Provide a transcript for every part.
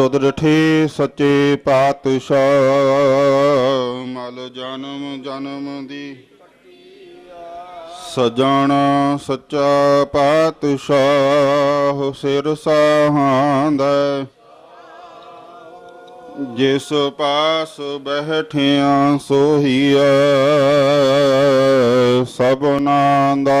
ਤੁਧ ਡਠੇ ਸੱਚੇ ਪਾਤਸ਼ਾਹ, ਮਲ ਜਨਮ ਜਨਮ ਦੀ ਸਜਣ ਸੱਚਾ ਪਾਤਸ਼ਾਹ, ਸਿਰ ਸਹਾੰਦਾ ਜਿਸ ਪਾਸ ਬਹਿਠਿਆ ਸੋਹੀਆ ਸਭਨਾਂ ਦਾ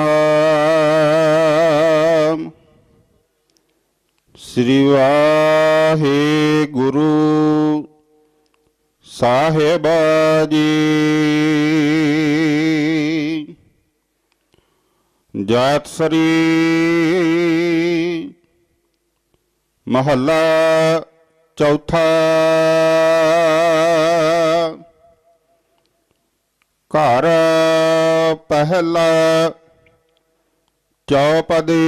ਸ੍ਰੀ ਵਾਹਿਗੁਰੂ ਸਾਹਿਬ ਜੀ ਜਾਤ ਸਰੀ ਮਹੱਲਾ ਚੌਥਾ। ਘਰ ਪਹਿਲਾ ਚੌਪਦੀ।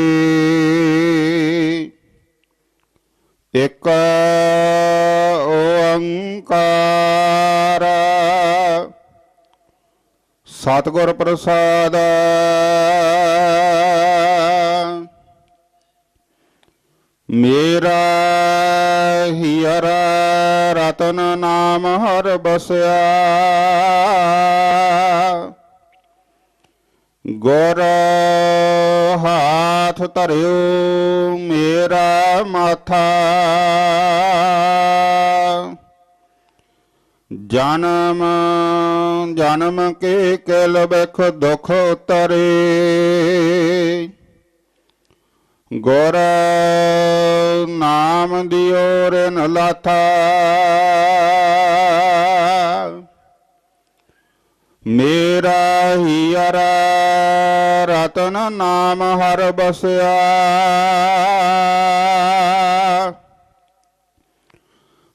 ਸਤਿਗੁਰ ਪ੍ਰਸਾਦ ਮੇਰਾ ਹੀਰ ਰਤਨ ਨਾਮ ਹਰ ਬਸਿਆ ਗੁਰ ਹਾਥ ਧਰਿਓ ਮੇਰਾ ਮਾਥਾ ਜਨਮ ਜਨਮ ਕੇ ਕਿਲ ਬਖ ਦੁਖ ਤਰੇ। ਗੁਰ ਨਾਮ ਦਿਓ ਰਨ ਲਾਥਾ। ਮੇਰਾ ਹੀਰ ਰਤਨ ਨਾਮ ਹਰ ਬਸਿਆ।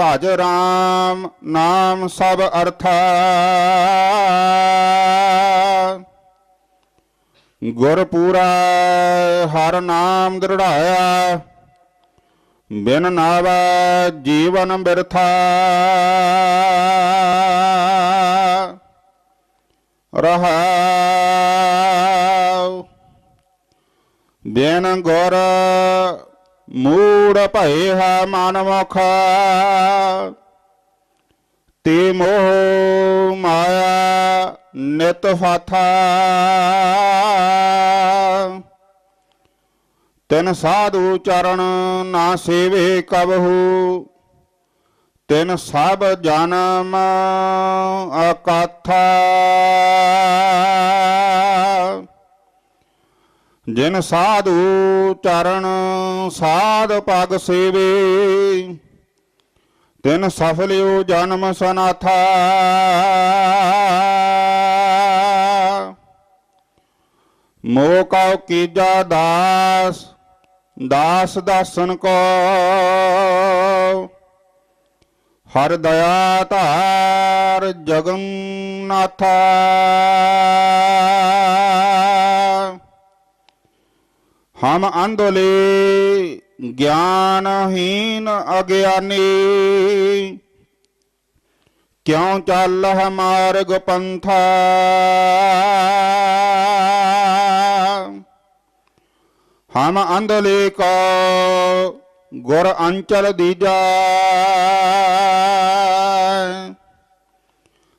ਭਜ ਰਾਮ ਨਾਮ ਸਭ ਅਰਥਾ ਗੁਰ ਪੂਰਾ ਹਰ ਨਾਮ ਦ੍ਰਿੜਾਇਆ। ਬਿਨ ਨਾਵਾ ਜੀਵਨ ਬਿਰਥਾ। ਰਹਾਉ। ਬਿਨ ਗੁਰ ਮੂੜ ਭਏ ਹੈ ਮਨ ਮੁਖ। ਤੇ ਮੋਹ ਮਾਇਆ ਨਿਤ ਫਾਥਾ। ਤਿਨ ਸਾਧੂ ਚਰਨ ਨਾ ਸੇਵੇ ਕਬਹੂ। ਤਿਨ ਸਭ ਜਨਮ ਅਕਥਾ। ਜਿਨ ਸਾਧੂ ਚਰਨ ਸਾਧ ਪਗ ਸੇਵੇ, ਤਿਨ ਸਫਲਿਓ ਜਨਮ ਸਨਾਥਾ। ਮੋਹ ਕਉ ਕੀਜਾ ਦਾਸ ਦਾਸ ਦਾਸਨ ਕੋ। ਹਰ ਦਇਆ ਧਾਰ ਜਗਨਨਾਥਾ। ਹਮ ਅੰਧਲੇ ਗਿਆਨਹੀਨ ਅਗਿਆਨੀ। ਕਿਉ ਚੱਲ ਮਾਰਗ ਪੰਥਾ? ਹਮ ਅੰਧਲੇ ਕੋ ਗੁਰ ਅੰਚਲ ਦੀਜਾ।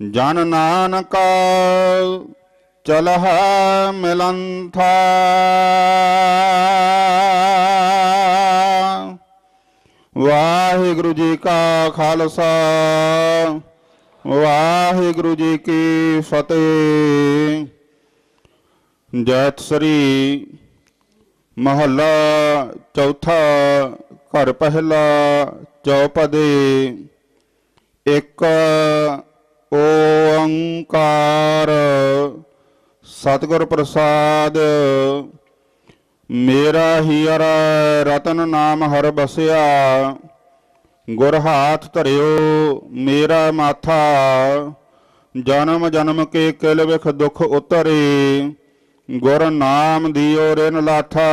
ਜਨ ਨਾਨਕ ਚਲਹ ਮਿਲੰਥਾ। ਵਾਹਿਗੁਰੂ ਜੀ ਕਾ ਖਾਲਸਾ, ਵਾਹਿਗੁਰੂ ਜੀ ਕੀ ਫਤਿਹ। ਜੈਤ ਸ੍ਰੀ ਮਹੱਲਾ ਚੌਥਾ ਘਰ ਪਹਿਲਾ ਚੌਪਦੇ। ਇੱਕ ਓੰਕਾਰ। ਸਤਿਗੁਰ ਪ੍ਰਸਾਦ, ਮੇਰਾ ਹੀਰ ਰਤਨ ਨਾਮ ਹਰ ਬਸਿਆ। ਗੁਰ ਹਾਥ ਧਰਿਓ, ਮੇਰਾ ਮਾਥਾ। ਜਨਮ ਜਨਮ ਕੇ ਕਿਲ ਵਿਖ ਦੁਖ ਉਤਰੇ। ਗੁਰ ਨਾਮ ਦਿਓ ਰਿਨ ਲਾਥਾ।